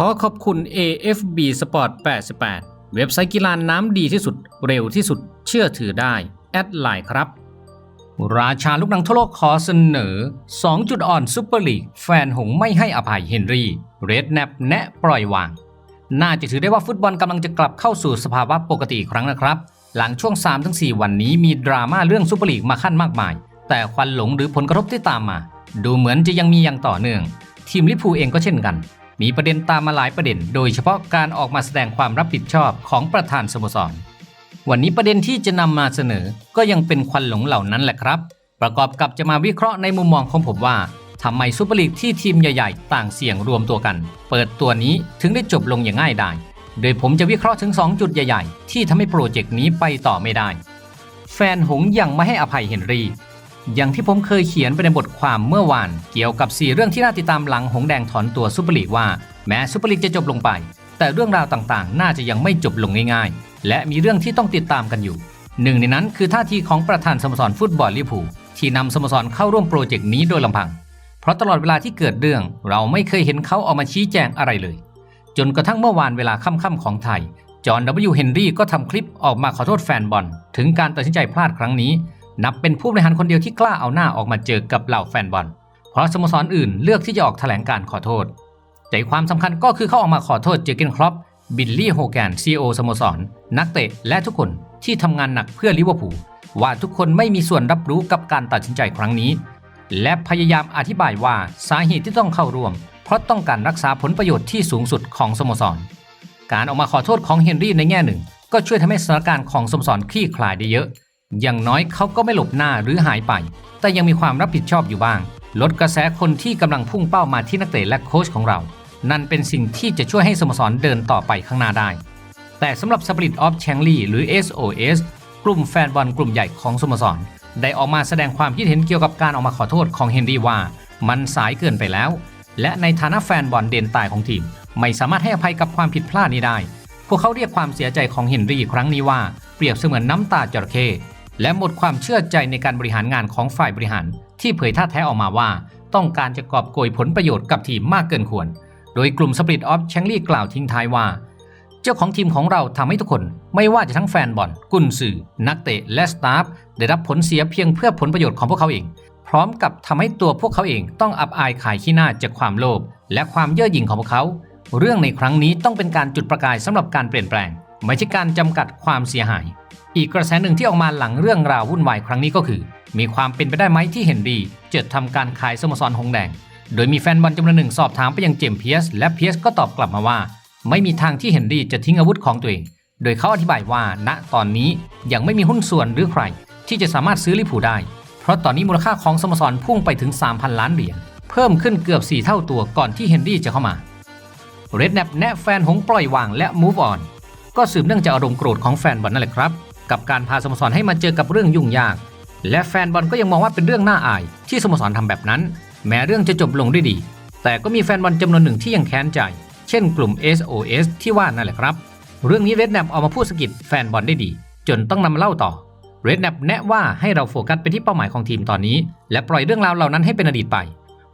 ขอขอบคุณ AFB Sport 88 เว็บไซต์กีฬาน้ำดีที่สุด เร็วที่สุด เชื่อถือได้ แอดไลน์ครับ ราชาลูกหนังทั่วโลกขอเสนอ 2 จุดอ่อนซุปเปอร์ลีก แฟนหงไม่ให้อภัยเฮนรี่ เรดแนปแนะปล่อยวาง น่าจะถือได้ว่าฟุตบอลกำลังจะกลับเข้าสู่สภาวะปกติอีกครั้งนะครับ หลังช่วง 3-4 วันนี้มีดราม่าเรื่องซุปเปอร์ลีกมาขั้นมากมาย แต่ควันหลงหรือผลกระทบที่ตามมา ดูเหมือนจะยังมีอย่างต่อเนื่อง ทีมลิพูเองก็เช่นกัน มีประเด็นตามมาหลายประเด็น โดยเฉพาะการออกมาแสดงความรับผิดชอบของประธานสโมสร วันนี้ประเด็นที่จะนำมาเสนอก็ยังเป็นควันหลงเหล่านั้นแหละครับ ประกอบกับจะมาวิเคราะห์ในมุมมองของผมว่าทำไมซูเปอร์ลีกที่ทีมใหญ่ๆ ต่างเสี่ยงรวมตัวกัน เปิดตัวนี้ถึงได้จบลงอย่างง่ายดายโดยผมจะวิเคราะห์ถึง 2 จุดใหญ่ ๆ ที่ทำให้โปรเจกต์นี้ไปต่อไม่ได้ แฟนหงยังไม่ให้อภัยเฮนรี่ อย่างที่ผมเคยเขียนไปในบทความเมื่อวาน เกี่ยวกับ 4 เรื่องที่น่าติดตามหลังหงแดงถอนตัวซูเปอร์ลีกว่า แม้ซูเปอร์ลีกจะจบลงไป แต่เรื่องราวต่างๆ น่าจะยังไม่จบลงง่ายๆ และมีเรื่องที่ต้องติดตามกันอยู่ หนึ่งในนั้นคือท่าทีของประธานสโมสรฟุตบอลลิเวอร์พูลที่นำสโมสรเข้าร่วมโปรเจกต์นี้โดยลำพัง เพราะตลอดเวลาที่เกิดเรื่อง เราไม่เคยเห็นเขาออกมาชี้แจงอะไรเลย จนกระทั่งเมื่อวานเวลาค่ำๆของไทยจอห์น W. เฮนรี่ก็ทำคลิปออกมาขอโทษแฟนบอลถึงการตัดสินใจพลาดครั้งนี้ นับเป็นผู้บริหารคนเดียวที่กล้าเอาหน้าออกมาเจอกับเหล่าแฟนบอล เพราะสโมสรอื่นเลือกที่จะออกแถลงการขอโทษ ใจความสำคัญก็คือเขาออกมาขอโทษเจอเกนครอปบิลลี่โฮแกนซีโอสโมสร นักเตะและทุกคนที่ทำงานหนักเพื่อลิเวอร์พูลว่าทุกคนไม่มีส่วนรับรู้กับการตัดสินใจครั้งนี้ และพยายามอธิบายว่าสาเหตุที่ต้องเข้าร่วม เพราะต้องการรักษาผลประโยชน์ที่สูงสุดของสโมสร การออกมาขอโทษของเฮนรี่ในแง่หนึ่ง ก็ช่วยทำให้สถานการณ์ของสโมสรคลี่คลายได้เยอะ อย่างน้อยเขาก็ไม่หลบหน้าหรือหายไป แต่ยังมีความรับผิดชอบอยู่บ้าง ลดกระแสคนที่กำลังพุ่งเป้ามาที่นักเตะและโค้ชของเรา นั่นเป็นสิ่งที่จะช่วยให้สโมสรเดินต่อไปข้างหน้าได้ แต่สำหรับ Spirit of c h a n g l y หรือ SOS กลุ่มแฟนบอลกลุ่มใหญ่ของสโมสร ได้ออกมาแสดงความคิดเห็นเกี่ยวกับการออกมาขอโทษของเฮนรี่ว่า มันสายเกินไปแล้ว และในฐานะแฟนบอลเด่นตายของทีม ไม่สามารถให้อภัยกับความผิดพลาดนี้ได้ พวกเขาเรียกความเสียใจของเฮนรี่ครั้งนี้ว่าเปรียบเสมือนน้ำตาจระเข้ และหมดความเชื่อใจในการบริหารงานของฝ่ายบริหาร ที่เผยท่าแท้ออกมาว่า ต้องการจะกอบโกยผลประโยชน์กับทีมมากเกินควร โดยกลุ่ม Spirit of c h a n g l y กล่าวทิ้งท้ายว่า เจ้าของทีมของเราทำให้ทุกคน ไม่ว่าจะทั้งแฟนบอล กุนสื่อนักเตะและสตาฟได้รับผลเสียเพียงเพื่อผลประโยชน์ของพวกเขาเอง พร้อมกับทำให้ตัวพวกเขาเองต้องอับอายขายขี้หน้าจากความโลภและความเย่อหยิ่งของพวกเขา เรื่องในครั้งนี้ต้องเป็นการจุดประกายสำหรับการเปลี่ยนแปลง ไม่ใช่การจำกัดความเสียหาย อีกกระแสหนึ่งที่ออกมาหลังเรื่องราววุ่นวายครั้งนี้ก็คือ มีความเป็นไปได้ไหมที่เฮนรี่จะทำการขายสโมสรหงแดง โดยมีแฟนบอลจำนวนหนึ่งสอบถามไปยังเจมส์เพียสและเพียสก็ตอบกลับมาว่า ไม่มีทางที่เฮนรี่จะทิ้งอาวุธของตัวเอง โดยเขาอธิบายว่า ณตอนนี้ยังไม่มีหุ้นส่วนหรือใคร ที่จะสามารถซื้อลิเวอร์พูลได้ เพราะตอนนี้มูลค่าของสโมสรพุ่งไปถึง 3,000 ล้านเหรียญเพิ่มขึ้นเกือบ 4 เท่าตัวก่อนที่เฮนรี่จะเข้ามาเรดแนปแนะแฟนหงปล่อยวางและ move on ก็สืบเนื่องจากอารมณ์โกรธของแฟนบอลนั่นแหละครับ กับการพาสโมสรให้มาเจอกับเรื่องยุ่งยาก และแฟนบอลก็ยังมองว่าเป็นเรื่องน่าอาย ที่สโมสรทำแบบนั้น แม้เรื่องจะจบลงด้วยดี แต่ก็มีแฟนบอลจำนวนหนึ่งที่ยังแค้นใจ เช่นกลุ่ม SOS ที่ว่านั่นแหละครับ เรื่องนี้เรดแนปออกมาพูดสกิดแฟนบอลได้ดี จนต้องนำมาเล่าต่อเรดแนปแนะว่าให้เราโฟกัสไปที่เป้าหมายของทีมตอนนี้ และปล่อยเรื่องราวเหล่านั้นให้เป็นอดีตไป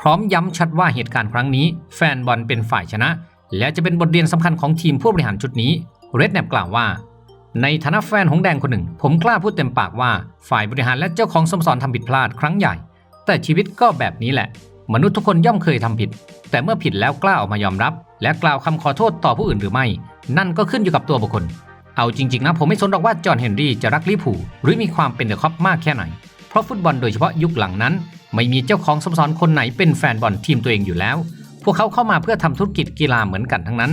พร้อมย้ำชัดว่าเหตุการณ์ครั้งนี้ แฟนบอลเป็นฝ่ายชนะ และจะเป็นบทเรียนสำคัญของทีมผู้บริหารชุดนี้เรดแนปกล่าวว่า ในฐานะแฟนหงแดงคนหนึ่ง ผมกล้าพูดเต็มปากว่าฝ่ายบริหารและเจ้าของสโมสรทำผิดพลาดครั้งใหญ่ แต่ชีวิตก็แบบนี้แหละ มนุษย์ทุกคนย่อมเคยทำผิด แต่เมื่อผิดแล้วกล้าออกมายอมรับ และกล่าวคำขอโทษต่อผู้อื่นหรือไม่ นั่นก็ขึ้นอยู่กับตัวบุคคล เอาจริง ๆ นะผมไม่สนหรอกว่าจอห์นเฮนรี่จะรักลิเวอร์พูลหรือมีความเป็นเดอะคอปมากแค่ไหน เพราะฟุตบอลโดยเฉพาะยุคหลังนั้น ไม่มีเจ้าของสโมสรคนไหนเป็นแฟนบอลทีมตัวเองอยู่แล้ว พวกเขาเข้ามาเพื่อทำธุรกิจกีฬาเหมือนกันทั้งนั้น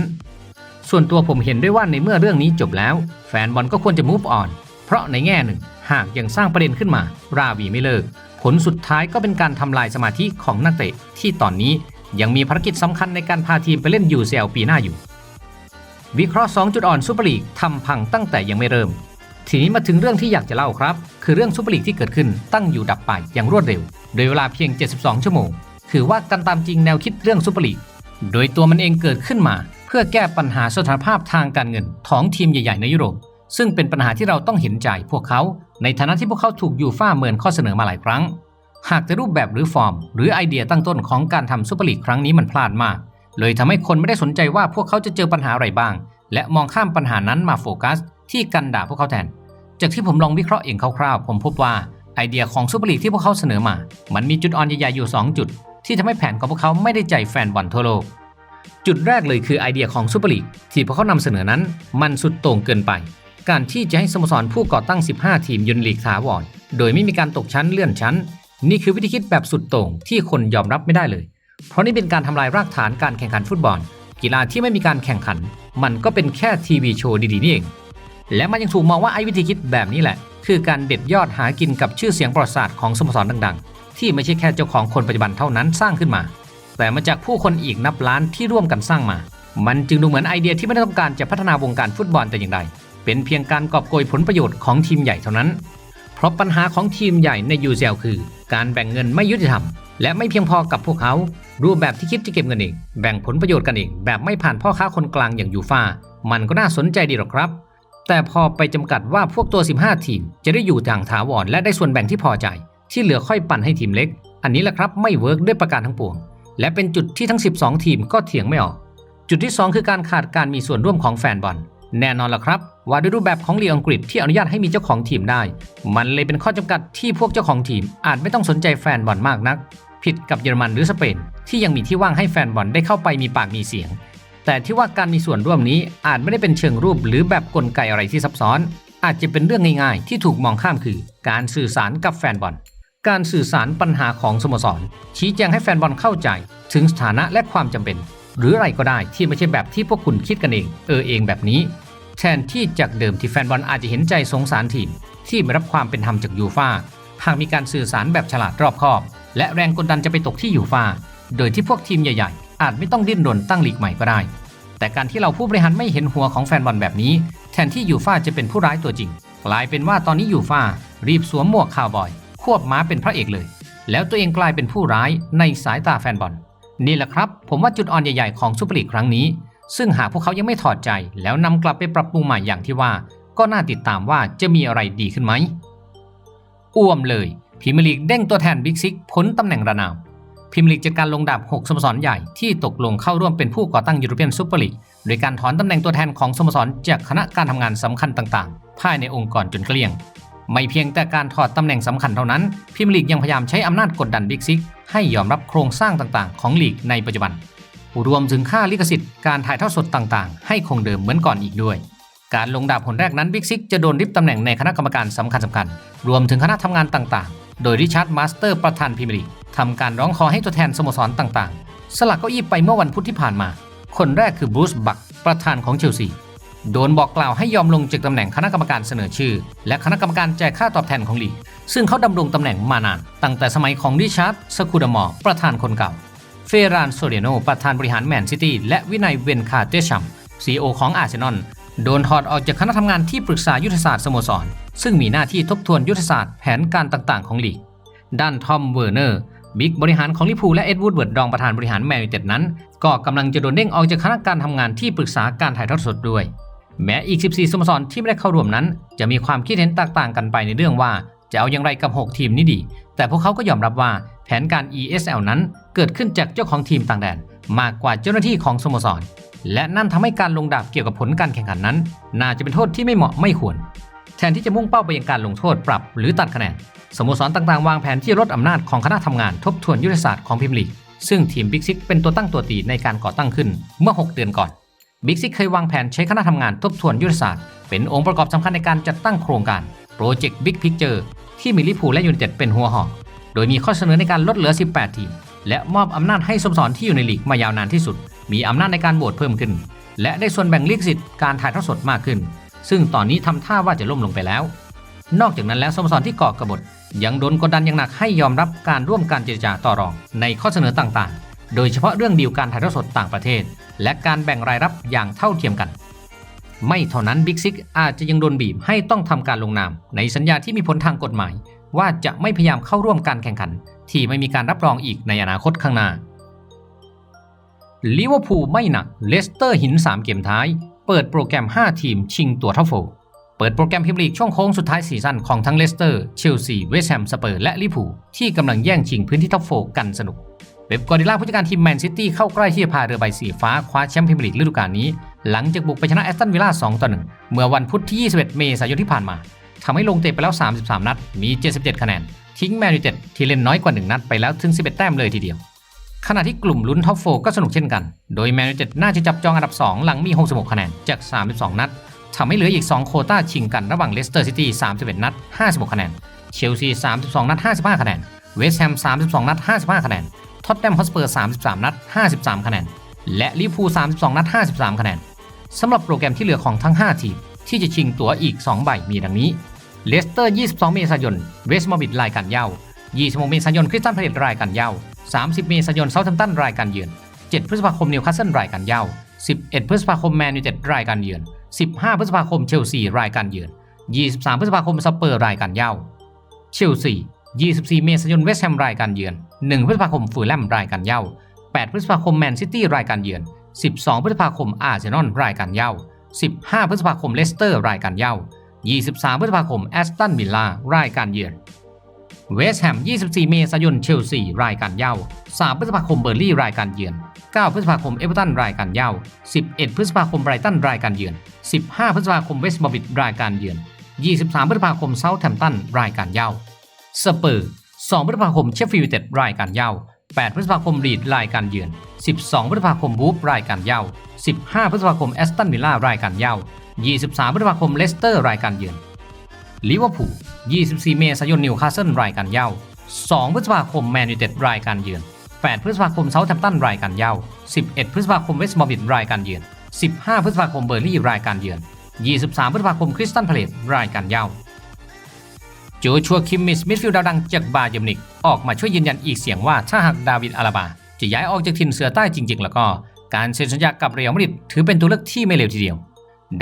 ส่วนตัวผมเห็นด้วยว่าในเมื่อเรื่องนี้จบแล้ว แฟนบอลก็ควรจะ move on เพราะในแง่หนึ่ง หากยังสร้างประเด็นขึ้นมา ราวีไม่เลิก ผลสุดท้ายก็เป็นการทำลายสมาธิของนักเตะที่ตอนนี้ยังมีภารกิจสำคัญในการพาทีมไปเล่น UCL ปีหน้าอยู่ วิเคราะห์ 2 จุดอ่อนซูเปอร์ลีกทำพังตั้งแต่ยังไม่เริ่ม ทีนี้มาถึงเรื่องที่อยากจะเล่าครับ คือเรื่องซูเปอร์ลีกที่เกิดขึ้นตั้งอยู่ดับไปอย่างรวดเร็ว โดยเวลาเพียง 72 ชั่วโมงคือว่ากันตามจริงแนวคิดเรื่องซูเปอร์ลีกโดยตัวมันเองเกิดขึ้นมา เพื่อแก้ปัญหาสถานภาพทางการเงินของทีมใหญ่ ๆ ในยุโรป ซึ่งเป็นปัญหาที่เราต้องเห็นใจพวกเขา ในฐานะที่พวกเขาถูกยูฟ่าเมินข้อเสนอมาหลายครั้ง หากแต่รูปแบบหรือฟอร์ม หรือไอเดียตั้งต้นของการทำซูเปอร์ลีกครั้งนี้มันพลาดมาก เลยทำให้คนไม่ได้สนใจว่าพวกเขาจะเจอปัญหาอะไรบ้าง และมองข้ามปัญหานั้นมาโฟกัส ที่กันด่าพวกเขาแทน จากที่ผมลองวิเคราะห์เองคร่าวๆ ผมพบว่าไอเดียของซูเปอร์ลีกที่พวกเขาเสนอมา มันมีจุดอ่อนใหญ่ๆอยู่ 2 จุด ที่ทำให้แผนของพวกเขาไม่ได้ใจแฟนบอลทั่วโลก จุดแรกเลยคือไอเดียของซูเปอร์ลีกที่พวกเขานำเสนอนั้นมันสุดโต่งเกินไป การที่จะให้สโมสรผู้ก่อตั้ง 15 ทีมยุนลีกถาวรโดยไม่มีการตกชั้นเลื่อนชั้น นี่คือวิธีคิดแบบสุดโต่งที่คนยอมรับไม่ได้เลย เพราะนี่เป็นการทำลายรากฐานการแข่งขันฟุตบอล กีฬาที่ไม่มีการแข่งขัน มันก็เป็นแค่ทีวีโชว์ดีๆนี่เองและมันยังถูกมองว่าไอ้วิธีคิดแบบนี้แหละ คือการเด็ดยอดหากินกับชื่อเสียงประวัติศาสตร์ของสโมสรดัง ๆ ที่ไม่ใช่แค่เจ้าของคนปัจจุบันเท่านั้นสร้างขึ้นมา แต่มาจากผู้คนอีกนับล้านที่ร่วมกันสร้างมา มันจึงดูเหมือนไอเดียที่ไม่ได้ต้องการจะพัฒนาวงการฟุตบอลแต่อย่างใด เป็นเพียงการกอบโกยผลประโยชน์ของทีมใหญ่เท่านั้น เพราะปัญหาของทีมใหญ่ใน UCL คือ การแบ่งเงินไม่ยุติธรรม และไม่เพียงพอกับพวกเขา รูปแบบที่คิดจะเก็บเงินเอง แบ่งผลประโยชน์กันเอง แบบไม่ผ่านพ่อค้าคนกลางอย่างยูฟามันก็น่าสนใจดีหรอกครับแต่พอไปจำกัดว่าพวกตัว 15 ทีม จะได้อยู่ทางถาวรและได้ส่วนแบ่งที่พอใจ ที่เหลือค่อยปั่นให้ทีมเล็ก อันนี้แหละครับไม่เวิร์กด้วยประการทั้งปวง และเป็นจุดที่ทั้ง 12 ทีมก็เถียงไม่ออก จุดที่ 2 คือการขาดการมีส่วนร่วมของแฟนบอล แน่นอนล่ะครับ ว่าด้วยรูปแบบของลีกอังกฤษที่อนุญาตให้มีเจ้าของทีมได้ มันเลยเป็นข้อจำกัดที่พวกเจ้าของทีมอาจไม่ต้องสนใจแฟนบอลมากนัก ผิดกับเยอรมันหรือสเปนที่ยังมีที่ว่างให้แฟนบอลได้เข้าไปมีปากมีเสียง แต่ที่ว่าการมีส่วนร่วมนี้อาจไม่ได้เป็นเชิงรูปหรือแบบกลไกอะไรที่ซับซ้อน อาจจะเป็นเรื่องง่าย ๆ ที่ถูกมองข้ามคือ การสื่อสารกับแฟนบอล การสื่อสารปัญหาของสโมสร ชี้แจงให้แฟนบอลเข้าใจ ถึงสถานะและความจำเป็น หรืออะไรก็ได้ที่ไม่ใช่แบบที่พวกคุณคิดกันเอง เออเองแบบนี้ แทนที่จากเดิมที่แฟนบอลอาจจะเห็นใจสงสารทีม ที่ไม่รับความเป็นธรรมจากยูฟาหากมีการสื่อสารแบบฉลาดรอบคอบ และแรงกดดันจะไปตกที่ยูฟาโดยที่พวกทีมใหญ่ๆ อาจไม่ต้องดิ้นรนตั้งลีกใหม่ก็ได้ แต่การที่เราผู้บริหารไม่เห็นหัวของแฟนบอลแบบนี้ แทนที่ยูฟาจะเป็นผู้ร้ายตัวจริง กลายเป็นว่าตอนนี้ยูฟารีบสวมหมวกคาวบอย ควบม้าเป็นพระเอกเลย แล้วตัวเองกลายเป็นผู้ร้ายในสายตาแฟนบอล นี่แหละครับ ผมว่าจุดอ่อนใหญ่ๆของซูเปอร์ลีกครั้งนี้ ซึ่งหากพวกเขายังไม่ถอดใจ แล้วนำกลับไปปรับปรุงใหม่อย่างที่ว่า ก็น่าติดตามว่าจะมีอะไรดีขึ้นไหมอ้วมเลยพรีเมียร์ลีกเด้งตัวแทนบิ๊กซิกพ้นตำแหน่งระนาวพรีเมียร์ลีกจัดการลงดาบ 6 สโมสรใหญ่ที่ตกลงเข้าร่วมเป็นผู้ก่อตั้งยูโรเปียนซูเปอร์ลีกโดยการถอนตำแหน่งตัวแทนของสโมสรจากคณะการทำงานสำคัญต่างๆ ภายในองค์กรจนเกลี้ยง ไม่เพียงแต่การถอดตำแหน่งสำคัญเท่านั้นพรีเมียร์ลีกยังพยายามใช้อำนาจกดดันบิ๊กซิกให้ยอมรับโครงสร้างต่างๆ ของลีกในปัจจุบัน รวมถึงค่าลิขสิทธิ์การถ่ายทอดสดต่างๆ ให้คงเดิมเหมือนก่อนอีกด้วย การลงดาบผลแรกนั้นบิ๊กซิกจะโดนริบตำแหน่งในคณะกรรมการสำคัญสำคัญๆรวมถึงคณะทำงานต่างๆ โดยริชาร์ดมาสเตอร์ประธานพรีเมียร์ลีกทำการร้องขอให้ตัวแทนสโมสรต่างๆ สลักเก้าอี้ไปเมื่อวันพุธที่ผ่านมา คนแรกคือบรูซบักประธานของเชลซี โดนบอกกล่าวให้ยอมลงจากตำแหน่งคณะกรรมการเสนอชื่อ และคณะกรรมการแจ่ายค่าตอบแทนของลี ซึ่งเขาดำรงตำแหน่งมานาน ตั้งแต่สมัยของริชาร์ดสคูดามอร์ประธานคนเก่า เฟรานโซเดียโนประธานบริหารแมนซิตี้และวินัยเวนคาเตชัมซีอของอาร์เซนอลโดนถอดออกจากคณะทำงานที่ปรึกษายุทธศาสตร์สโมสร ซึ่งมีหน้าที่ทบทวนยุทธศาสตร์แผนการต่างๆ ของลีกด้านทอมเวอร์เนอร์บิ๊กบริหารของลิพูและเอ็ดวูดเวิร์ดรองประธานบริหารแมนยูเต็ดนั้น ก็กำลังจะโดนเด้งออกจากคณะการทำงานที่ปรึกษาการถ่ายทอดสดด้วย แม้อีก 14 สโมสรที่ไม่ได้เข้าร่วมนั้น จะมีความคิดเห็นแตกต่างกันไปในเรื่องว่า จะเอาอย่างไรกับ 6 ทีมนี้ดี แต่พวกเขาก็ยอมรับว่าแผนการ ESL นั้นเกิดขึ้นจากเจ้าของทีมต่างแดน มากกว่าเจ้าหน้าที่ของสโมสร และนั่นทำให้การลงดาบเกี่ยวกับผลการแข่งขันนั้น น่าจะเป็นโทษที่ไม่เหมาะไม่ควร แทนที่จะมุ่งเป้าไปยังการลงโทษปรับหรือตัดคะแนนสโมสรต่างๆ วางแผนที่ลดอำนาจของคณะทำงานทบทวนยุทธศาสตร์ของพรีเมียร์ลีซึ่งทีมบิ๊กซิกเป็นตัวตั้งตัวตีในการก่อตั้งขึ้นเมื่อ 6 เดือนก่อน บิ๊กซิกเคยวางแผนใช้คณะทำงานทบทวนยุทธศาสตร์ เป็นองค์ประกอบสำคัญในการจัดตั้งโครงการโปรเจกต์บิ๊กพิกเจอร์ที่มีลิพูและยูไนเต็ดเป็นหัวหอก โดยมีข้อเสนอในการลดเหลือ 18 ทีม และมอบอำนาจให้สโมสรที่อยู่ในลีกมายาวนานที่สุด มีอำนาจในการโหวตเพิ่มขึ้น และได้ส่วนแบ่งลิขสิทธิ์การถ่ายทอดสดมากขึ้น ซึ่งตอนนี้ทำท่าว่าจะล่มลงไปแล้ว นอกจากนั้นแล้วสโมสรที่ก่อกบฏยังโดนกดดันอย่างหนักให้ยอมรับการร่วมการเจรจาต่อรองในข้อเสนอต่างๆ โดยเฉพาะเรื่องดีลการถ่ายทอดสดต่างประเทศ และการแบ่งรายรับอย่างเท่าเทียมกัน ไม่เท่านั้นบิ๊กซิกอาจจะยังโดนบีบให้ต้องทำการลงนาม ในสัญญาที่มีผลทางกฎหมาย ว่าจะไม่พยายามเข้าร่วมการแข่งขัน ที่ไม่มีการรับรองอีกในอนาคตข้างหน้าลิเวอร์พูลไม่หนักเลสเตอร์หิน 3 เกมท้าย เปิดโปรแกรม 5 ทีมชิงตัวท็อปโฟร์เปิดโปรแกรมพรีเมียร์ลีกช่วงโค้งสุดท้ายซีซั่นของทั้งเลสเตอร์ เชลซี เวสต์แฮม สเปอร์ และลิเวอร์พูลที่กำลังแย่งชิงพื้นที่ท็อปโฟร์กันสนุก เว็บกอริลลาผู้จัดการทีมแมนซิตี้เข้าใกล้ที่จะพาเรือใบสีฟ้าคว้าแชมป์พรีเมียร์ลีกฤดูกาลนี้ หลังจากบุกไปชนะแอสตันวิลล่า 2 ต่อ 1 เมื่อวันพุธที่ 21 เมษายนที่ผ่านมาทำให้ลงเตะไปแล้ว 33 นัด มี 77 คะแนน ทิ้งแมนยูเต็ดที่เล่นน้อยกว่า 1 นัดไปแล้วถึง 11 แต้มเลยทีเดียว ขณะที่กลุ่มลุ้นท็อปโฟก็สนุกเช่นกัน โดยแมนยูเต็ดน่าจะจับจองอันดับ 2 หลังมี 66 คะแนนจาก 32 นัดทำให้เหลืออีก 2 โคต้าชิงกันระหว่างเลสเตอร์ซิตี้31 นัด 56 คะแนน เชลซี 32 นัด 55 คะแนน เวสต์แฮม 32 นัด 55 คะแนน ท็อตแนมฮอสเปอร์ 33 นัด 53 คะแนน และลิเวอร์พูล 32 นัด 53 คะแนนสำหรับโปรแกรมที่เหลือของทั้ง 5 ทีม ที่จะชิงตั๋วอีก 2 ใบมีดังนี้ เลสเตอร์ 22 เมษายน เวสต์มอร์บิดรายการเย้า26 เมษายน คริสตันพาเลตรายการเย้า30 เมษายนเซาท์แฮมป์ตันรายการเยือน 7 พฤษภาคมนิวคาสเซิลรายการเย้า11 พฤษภาคมแมนยูเต็ดรายการเยือน 15 พฤษภาคมเชลซีรายการเยือน 23 พฤษภาคมสเปอร์รายการเย้า เชลซี 24 เมษายนเวสต์แฮมรายการเยือน 1 พฤษภาคมฟูลแลมรายการเย้า 8 พฤษภาคมแมนซิตี้รายการเยือน 12 พฤษภาคมอาร์เซนอลรายการเย้า 15 พฤษภาคมเลสเตอร์รายการเย้า 23 พฤษภาคมแอสตันวิลล่ารายการเยือน เวสต์แฮม 24 เมษายนเชลซีรายการเย้า 3 พฤษภาคมเบอร์ลี่รายการเยือน 9 พฤษภาคมเอเวอร์ตันรายการเย้า 11 พฤษภาคมไบรตันรายการเยือน 15 พฤษภาคมเวสต์บอมบิดรายการเยือน 23 พฤษภาคมเซาท์แฮมป์ตันรายการเย้า สเปอร์ 2พฤษภาคมเชฟฟิลด์เต็ดรายการเย้า 8 พฤษภาคมลีดรายการเยือน 12 พฤษภาคมบูฟรายการเย้า 15 พฤษภาคมแอสตันวิลล่ารายการเย้า 23 พฤษภาคมเลสเตอร์รายการเยือนลิเวอร์พูล 24 เมษายนนิวคาสเซิลรายการเย้า 2 พฤษภาคมแมนยูเต็ดรายการเยือน 8 พฤษภาคมเซาท์แฮมป์ตันรายการเย้า 11 พฤษภาคมเวสต์มอร์บิดรายการเยือน 15 พฤษภาคมเบอร์ลี่รายการเยือน 23 พฤษภาคมคริสตันพาเลตรายการเย้า จชัวคิมมิสมิดฟิลด์ดาวดังจากบาเยมิวนิก ออกมาช่วยยืนยันอีกเสียงว่าถ้าหากดาวิดอาราบา จะย้ายออกจากถิ่นเสือใต้จริง ๆ แล้วก็การเซ็นสัญญากับเรอัลมาดริดถือเป็นตัวเลือกที่ไม่เลวทีเดียว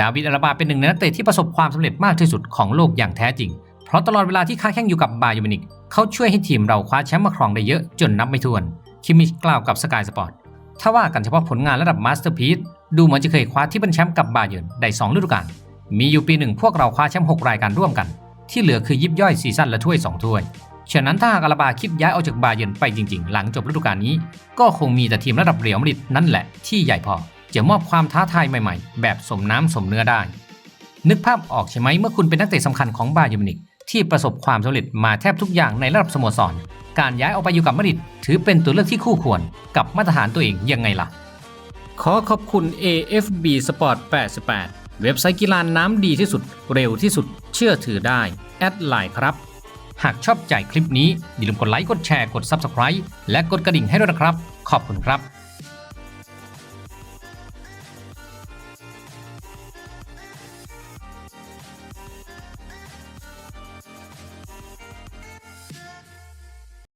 ดาวิดอาราบาเป็นหนึ่งในนักเตะที่ประสบความสำเร็จมากที่สุดของโลกอย่างแท้จริง เพราะตลอดเวลาที่ค้าแข่งอยู่กับบาเยมิวนิกเขาช่วยให้ทีมเราคว้าแชมป์มาครองได้เยอะจนนับไม่ถ้วน คิมมิชกล่าวกับสกายสปอร์ตถ้าว่ากันเฉพาะผลงานระดับมาสเตอร์พีซดูเหมือนจะเคยคว้าที่เป็นแชมป์กับบาเยิร์นได้สองฤดูกาลมีอยู่ปีหนึ่งพวกเราคว้าแชมป์หกรายการร่วมกัน ที่เหลือคือยิบย่อยซีซั่นละถ้วย 2 ถ้วย ฉะนั้นถ้าหากอาราบาคิดย้ายออกจากบาเยิร์นไปจริงๆ หลังจบฤดูกาลนี้ ก็คงมีแต่ทีมระดับเรียวมาริดนั่นแหละที่ใหญ่พอ จะมอบความท้าทายใหม่ๆ แบบสมน้ำสมเนื้อได้ นึกภาพออกใช่ไหมเมื่อคุณเป็นนักเตะสำคัญของบาเยิร์นมินิกที่ประสบความสำเร็จมาแทบทุกอย่างในระดับสโมสร การย้ายออกไปอยู่กับมาริดถือเป็นตัวเลือกที่คู่ควรกับมาตรฐานตัวเองยังไงล่ะ ขอขอบคุณ AFB Sport 88 เว็บไซต์กีฬาน้ำดีที่สุด เร็วที่สุด เชื่อถือได้ แอดไลน์ครับ หากชอบใจคลิปนี้อย่าลืมกดไลค์ กดแชร์ กด Subscribe และกดกระดิ่งให้ด้วยนะครับ ขอบคุณครับ